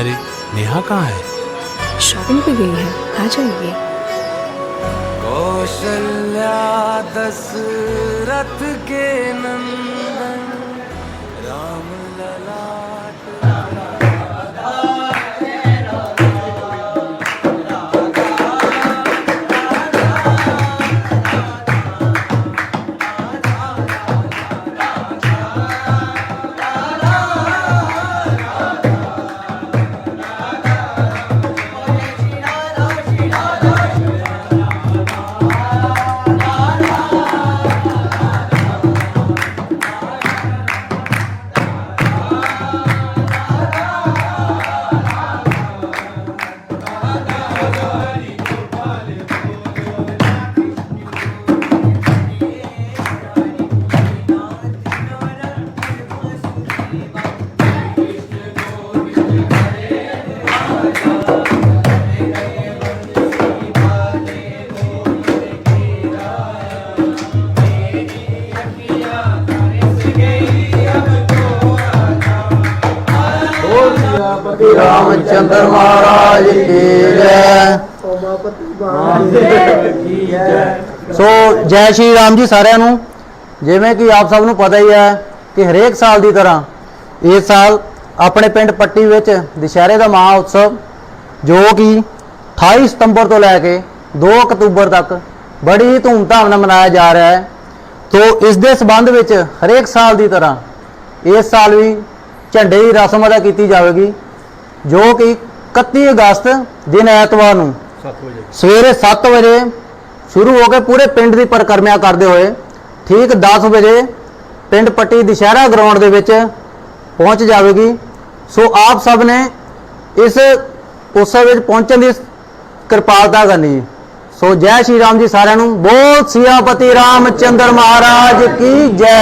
अरे नेहा कहाँ है? शॉपिंग पे गई है आ जाएगी कौशल्या दशरथ के नंदन राम ललाट ਰਾਮਚੰਦਰ ਮਹਾਰਾਜ ਕੀ ਜੈ। ਸੋ ਜੈ ਸ਼੍ਰੀ ਰਾਮ ਜੀ ਸਾਰਿਆਂ ਨੂੰ। ਜਿਵੇਂ ਕਿ ਆਪ ਸਭ ਨੂੰ ਪਤਾ ਹੀ ਹੈ ਕਿ ਹਰੇਕ ਸਾਲ ਦੀ ਤਰ੍ਹਾਂ ਇਸ ਸਾਲ ਆਪਣੇ ਪਿੰਡ ਪੱਟੀ ਵਿੱਚ ਦੁਸ਼ਹਿਰੇ ਦਾ ਮਹਾ ਉਤਸਵ ਜੋ ਕਿ 28 ਸਤੰਬਰ ਤੋਂ ਲੈ ਕੇ 2 ਅਕਤੂਬਰ ਤੱਕ ਬੜੀ ਧੂਮਧਾਮ ਨਾਲ ਮਨਾਇਆ ਜਾ ਰਿਹਾ ਹੈ। ਤੋ ਇਸ ਦੇ ਸਬੰਧ ਵਿੱਚ ਹਰੇਕ ਸਾਲ ਦੀ ਤਰ੍ਹਾਂ ਇਸ ਸਾਲ ਵੀ ਝੰਡੇ ਦੀ ਰਸਮ ਅਦਾ ਕੀਤੀ ਜਾਵੇਗੀ ਜੋ ਕਿ 31 ਅਗਸਤ ਦਿਨ ਐਤਵਾਰ ਨੂੰ ਸਵੇਰੇ 7 ਵਜੇ ਸ਼ੁਰੂ ਹੋ ਕੇ ਪੂਰੇ ਪਿੰਡ ਦੀ ਪਰਿਕਰਮਾ ਕਰਦੇ ਹੋਏ ਠੀਕ 10 ਵਜੇ ਪਿੰਡ ਪੱਟੀ ਦੁਸ਼ਹਿਰਾ ਗਰਾਊਂਡ ਦੇ ਵਿੱਚ ਪਹੁੰਚ ਜਾਵੇਗੀ। ਸੋ ਆਪ ਸਭ ਨੇ ਇਸ ਉਤਸਵ ਵਿੱਚ ਪਹੁੰਚਣ ਦੀ ਕਿਰਪਾਲਤਾ ਕਰਨੀ ਸੋ ਜੈ ਸ਼੍ਰੀ ਰਾਮ ਜੀ ਸਾਰਿਆਂ ਨੂੰ। ਬੋਲ ਸਿਆਪਤੀ ਰਾਮਚੰਦਰ ਮਹਾਰਾਜ ਕੀ ਜੈ।